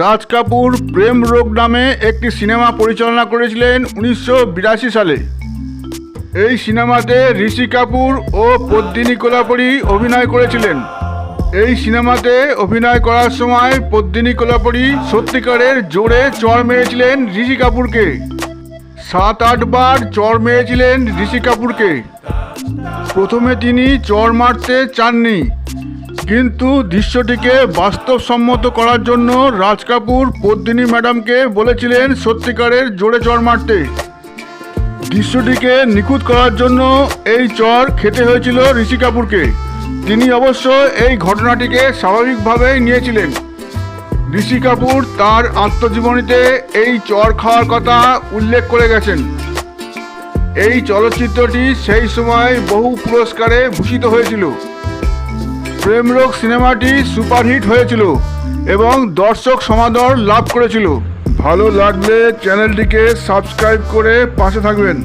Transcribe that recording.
রাজ কাপুর প্রেম রোগ নামে একটি সিনেমা পরিচালনা করেছিলেন উনিশশো বিরাশি সালে। এই সিনেমাতে ঋষি কাপুর ও পদ্মিনী কোলাপরি অভিনয় করেছিলেন। এই সিনেমাতে অভিনয় করার সময় পদ্মিনী কোলাপরি সত্যিকারের জোরে চড় মেরেছিলেন ঋষি কাপুরকে। সাত আটবার চড় মেরেছিলেন ঋষি কাপুরকে। প্রথমে তিনি চড় মারতে চাননি। কিন্তু দৃশ্যটিকে বাস্তবসম্মত করার জন্য রাজ কাপুর, পদ্মিনী ম্যাডামকে বলেছিলেন সত্যিকারের জোরে চর মারতে। দৃশ্যটিকে নিখুঁত করার জন্য এই চর খেতে হয়েছিল ঋষি কাপুরকে। তিনি অবশ্য এই ঘটনাটিকে স্বাভাবিকভাবেই নিয়েছিলেন। ঋষি কাপুর তার আত্মজীবনীতে এই চর খাওয়ার কথা উল্লেখ করে গেছেন। এই চলচ্চিত্রটি সেই সময় বহু পুরস্কারে ভূষিত হয়েছিল। প্রেমরোগ সিনেমাটি সুপারহিট হয়েছিল এবং দর্শক সমাদর লাভ করেছিল। ভালো লাগলে চ্যানেলটিকে সাবস্ক্রাইব করে পাশে থাকবেন।